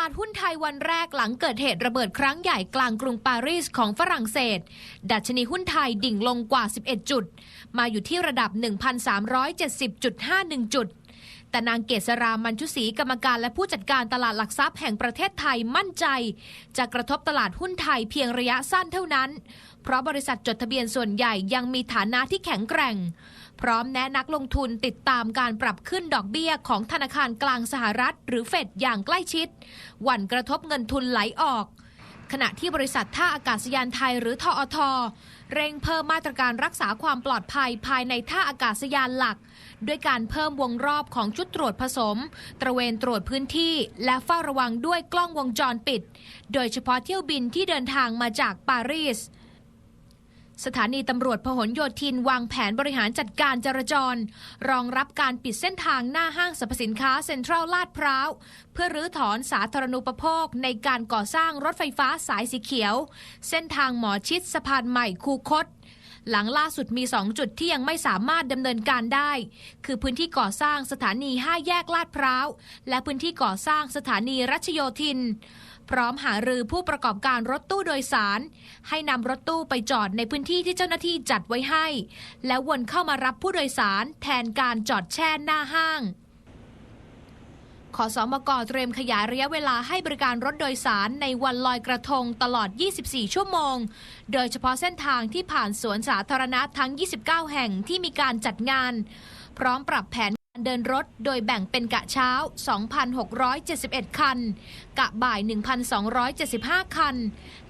ลาดหุ้นไทยวันแรกหลังเกิดเหตุระเบิดครั้งใหญ่กลางกรุงปารีสของฝรั่งเศส ดัชนีหุ้นไทยดิ่งลงกว่า 11 จุด มาอยู่ที่ระดับ 1,370.51 จุด แต่นางเกษรามันชุศรีกรรมการและผู้จัดการตลาดหลักทรัพย์แห่งประเทศไทยมั่นใจ จะกระทบตลาดหุ้นไทยเพียงระยะสั้นเท่านั้น เพราะบริษัทจดทะเบียนส่วนใหญ่ยังมีฐานะที่แข็งแกร่ง พร้อมแนะนักลงทุนติดตามการปรับขึ้นดอกเบี้ยของธนาคารกลางสหรัฐ หรือเฟดอย่างใกล้ชิดหวั่นกระทบเงินทุนไหลออกขณะที่บริษัทท่าอากาศยานไทยหรือทอท เร่งเพิ่มมาตรการรักษาความปลอดภัยภายในท่าอากาศยานหลัก ด้วยการเพิ่มวงรอบของชุดตรวจผสม ตระเวนตรวจพื้นที่ และเฝ้าระวังด้วยกล้องวงจรปิด โดยเฉพาะเที่ยวบินที่เดินทางมาจากปารีสสถานีตำรวจพหลโยธินวางแผนบริหารจัดการจราจร รองรับการปิดเส้นทางหน้าห้างสรรพสินค้าเซ็นทรัลลาดพร้าว เพื่อรื้อถอนสาธารณูปโภคในการก่อสร้างรถไฟฟ้าสายสีเขียว เส้นทางหมอชิดสะพานใหม่คูคต หลังล่าสุดมี 2 จุดที่ยังไม่สามารถดำเนินการได้ คือพื้นที่ก่อสร้างสถานี 5 แยกลาดพร้าว และพื้นที่ก่อสร้างสถานีรัชโยธิน พร้อมหารือผู้ประกอบการรถตู้โดยสาร ให้นำรถตู้ไปจอดในพื้นที่ที่เจ้าหน้าที่จัดไว้ให้ แล้ววนเข้ามารับผู้โดยสารแทนการจอดแช่หน้าห้าง ขอสอมกเตรียมขยายระยะเวลาให้บริการรถโดยสารในวันลอยกระทงตลอด 24 ชั่วโมง โดยเฉพาะเส้นทางที่ผ่านสวนสาธารณะทั้ง 29 แห่งที่มีการจัดงาน พร้อมปรับแผนการเดินรถโดยแบ่งเป็นกะเช้า 2,671 คัน กะบ่าย 1,275 คัน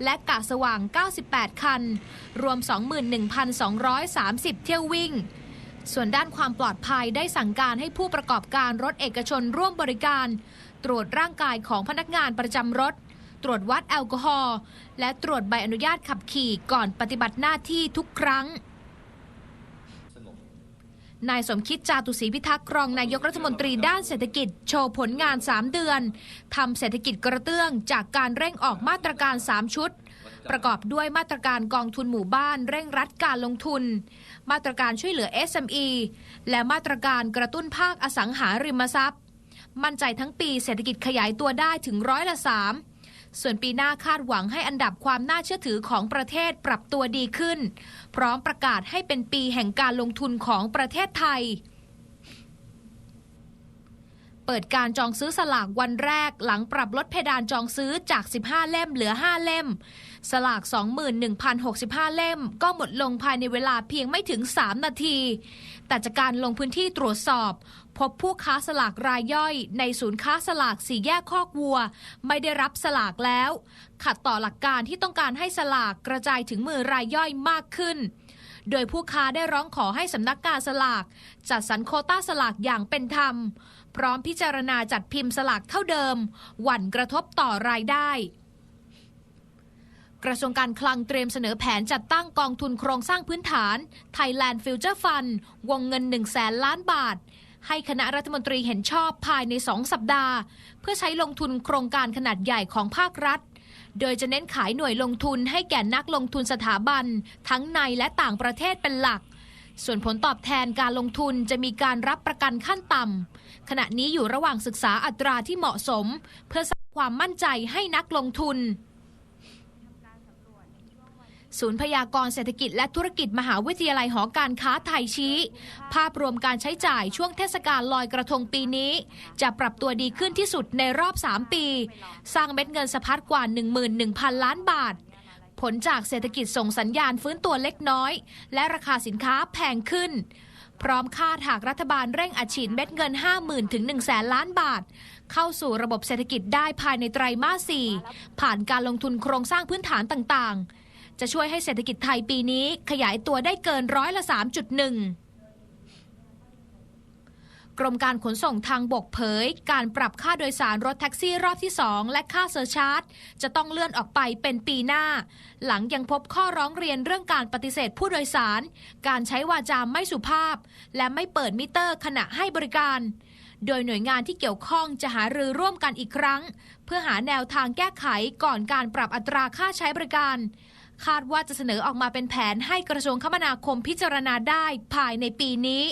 และกะสว่าง 98 คัน รวม 21,230 เที่ยววิ่ง ส่วนด้านความปลอดภัยได้สั่งการให้ผู้ประกอบการรถเอกชนร่วมบริการ ตรวจร่างกายของพนักงานประจำรถ ตรวจวัดแอลกอฮอล์และตรวจใบอนุญาตขับขี่ก่อนปฏิบัติหน้าที่ทุกครั้ง นายสมคิดจาตุศรีพิทักษ์รองนายกรัฐมนตรีด้านเศรษฐกิจ โชว์ผลงาน 3 เดือนทำเศรษฐกิจกระเตื้องจากการเร่งออกมาตรการ 3 ชุด ประกอบด้วยมาตรการกองทุนหมู่บ้าน เร่งรัดการลงทุน มาตรการช่วยเหลือ SME และมาตรการกระตุ้นภาคอสังหาริมทรัพย์ มั่นใจทั้งปีเศรษฐกิจขยายตัวได้ถึงร้อยละสาม ส่วนปีหน้าคาดหวังให้อันดับความน่าเชื่อถือของประเทศปรับตัวดีขึ้น พร้อมประกาศให้เป็นปีแห่งการลงทุนของประเทศไทย เปิดการจองซื้อสลากวันแรก หลังปรับลดเพดานจองซื้อจาก 15 เล่มเหลือ 5 เล่ม สลาก 21,065 เล่ม ก็หมดลงภายในเวลาเพียงไม่ถึง 3 นาที แต่จากการลงพื้นที่ตรวจสอบ พบผู้ค้าสลากรายย่อยในศูนย์ค้าสลากสี่แยกคอกวัว ไม่ได้รับสลากแล้ว ขัดต่อหลักการที่ต้องการให้สลากกระจายถึงมือรายย่อยมากขึ้นโดยผู้ค้าได้ร้องขอให้สำนักงานสลาก จัดสรรโคต้าสลากอย่างเป็นธรรม พร้อมพิจารณาจัดพิมพ์สลากเท่าเดิม หวั่นกระทบต่อรายได้ กระทรวงการคลังเตรียมเสนอแผนจัดตั้งกองทุนโครงสร้างพื้นฐาน Thailand Future Fund วงเงิน 1 0 0 0 0แสนล้านบาท ให้คณะรัฐมนตรีเห็นชอบภายใน 2 สัปดาห์ เพื่อใช้ลงทุนโครงการขนาดใหญ่ของภาครัฐโดยจะเน้นขายหน่วยลงทุนให้แก่นักลงทุนสถาบัน ทั้งในและต่างประเทศเป็นหลัก ส่วนผลตอบแทนการลงทุนจะมีการรับประกันขั้นต่ำขณะนี้อยู่ระหว่างศึกษาอัตราที่เหมาะสม เพื่อสร้างความมั่นใจให้นักลงทุน ศูนย์พยากรณ์เศรษฐกิจและธุรกิจมหาวิทยาลัยหอการค้าไทยชี้ ภาพรวมการใช้จ่ายช่วงเทศกาลลอยกระทงปีนี้ จะปรับตัวดีขึ้นที่สุดในรอบ 3 ปี สร้างเม็ดเงินสะพัดกว่า 11,000 ล้านบาท ผลจากเศรษฐกิจส่งสัญญาณฟื้นตัวเล็กน้อย และราคาสินค้าแพงขึ้น พร้อมคาดหากรัฐบาลเร่งอัดฉีดเม็ดเงิน 50,000ถึง1แสนล้านบาท เข้าสู่ระบบเศรษฐกิจได้ภายในไตรมาส 4 ผ่านการลงทุนโครงสร้างพื้นฐานต่างๆ จะช่วยให้เศรษฐกิจไทยปีนี้ขยายตัวได้เกินร้อยละ 3.1 กรมการขนส่งทางบกเผย การปรับค่าโดยสารรถแท็กซี่รอบที่ 2 และค่าเซอร์ชาร์จ จะต้องเลื่อนออกไปเป็นปีหน้า หลังยังพบข้อร้องเรียนเรื่องการปฏิเสธผู้โดยสาร การใช้วาจาไม่สุภาพ และไม่เปิดมิเตอร์ขณะให้บริการ โดยหน่วยงานที่เกี่ยวข้องจะหารือร่วมกันอีกครั้ง เพื่อหาแนวทางแก้ไขก่อนการปรับอัตราค่าใช้บริการคาดว่าจะเสนอออกมาเป็นแผนให้กระทรวงคมนาคมพิจารณาได้ภายในปีนี้